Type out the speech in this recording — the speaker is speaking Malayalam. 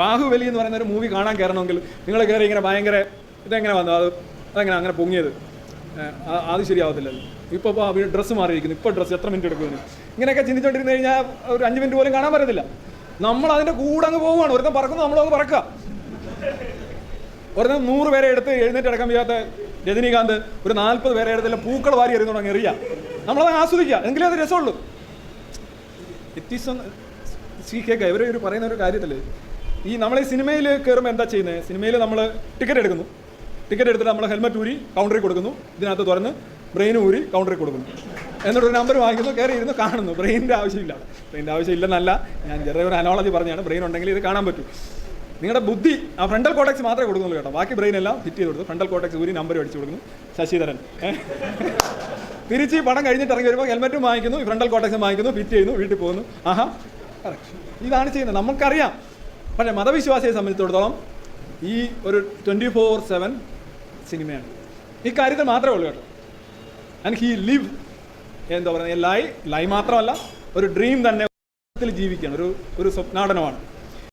ബാഹുബലി എന്ന് പറയുന്ന ഒരു മൂവി കാണാൻ കയറണമെങ്കിൽ നിങ്ങൾ കയറി ഇങ്ങനെ ഭയങ്കര ഇതെങ്ങനെ വന്നു? അത് അതെങ്ങനെ അങ്ങനെ പൊങ്ങിയത്? അത് ശരിയാവത്തില്ലല്ലോ. ഇപ്പോൾ ഇപ്പോൾ ഡ്രസ്സ് മാറിയിരിക്കുന്നു. ഇപ്പോൾ ഡ്രസ്സ് എത്ര മിനിറ്റ് എടുക്കുമെന്ന് ഇങ്ങനെയൊക്കെ ചിന്തിച്ചുകൊണ്ടിരുന്ന് കഴിഞ്ഞാൽ ഒരു അഞ്ച് മിനിറ്റ് പോലും കാണാൻ പറ്റത്തില്ല. നമ്മൾ അതിന്റെ കൂടെ അങ്ങ് പോവുകയാണ്. ഒരുത്തം പറക്കുന്നു നമ്മളങ്ങ് പറക്കുക. ഒരുത്തം നൂറ് പേരെ എടുത്ത് എഴുന്നേറ്റ് അടക്കം ചെയ്യാത്ത രജനീകാന്ത് ഒരു നാൽപ്പത് പേരെ എടുത്തില്ല പൂക്കൾ വാരി എറിയുന്നു അങ്ങ് എറിയാം. നമ്മളത് ആസ്വദിക്കുക. എങ്കിലേ അത് രസമുള്ളൂ. വ്യത്യസ്തം കേൾക്കുക ഇവർ ഒരു പറയുന്ന ഒരു കാര്യത്തിൽ ഈ നമ്മൾ ഈ സിനിമയിൽ കയറുമ്പോൾ എന്താ ചെയ്യുന്നത് സിനിമയിൽ നമ്മൾ ടിക്കറ്റ് എടുക്കുന്നു. ടിക്കറ്റ് എടുത്തിട്ട് നമ്മൾ ഹെൽമെറ്റ് ഊരി കൗണ്ടറിൽ കൊടുക്കുന്നു. ഇതിനകത്ത് തുറന്ന് ബ്രെയിൻ ഊരി കൗണ്ടറിൽ കൊടുക്കുന്നു. എന്നിട്ടൊരു നമ്പർ വാങ്ങിക്കുന്നു കയറി ഇരുന്ന് കാണുന്നു. ബ്രെയിനിന്റെ ആവശ്യമില്ല. ബ്രെയിന്റെ ആവശ്യമില്ലെന്നല്ല ഞാൻ ചെറിയ ഒരു അനോളജി പറഞ്ഞാണ് ബ്രെയിൻ ഉണ്ടെങ്കിൽ ഇത് കാണാൻ പറ്റും. നിങ്ങളുടെ ബുദ്ധി ആ ഫ്രണ്ടൽ കോട്ടക്സ് മാത്രമേ കൊടുക്കുന്നുള്ളൂ കേട്ടോ. ബാക്കി ബ്രെയിൻ എല്ലാം ഫിറ്റ് ചെയ്ത് കൊടുത്തു. ഫ്രണ്ടൽ കോട്ടക്സ് ഊരി നമ്പർ അടിച്ചു കൊടുക്കുന്നു. ശശിധരൻ? തിരിച്ച് പടം കഴിഞ്ഞിട്ട് ഇറങ്ങി വരുമ്പോൾ ഹെൽമെറ്റും വാങ്ങിക്കുന്നു ഫ്രണ്ടൽ കോട്ടക്സും വാങ്ങിക്കുന്നു ഫിറ്റ് ചെയ്യുന്നു വീട്ടിൽ പോകുന്നു. ആഹാ. കറക്റ്റ് ഇതാണ് ചെയ്യുന്നത്. നമുക്കറിയാം. പക്ഷേ മതവിശ്വാസിയെ സംബന്ധിച്ചിടത്തോളം ഈ ഒരു ട്വന്റി ഫോർ സെവൻ സിനിമയാണ്. ഈ കാര്യത്തിൽ മാത്രമേ ഉള്ളൂ കേട്ടോ. ആൻഡ് ഹീ ലിവ് എന്താ പറയുക ലൈ ലൈ മാത്രമല്ല ഒരു ഡ്രീം തന്നെ ജീവിക്കുകയാണ് ഒരു ഒരു സ്വപ്നാടനമാണ്.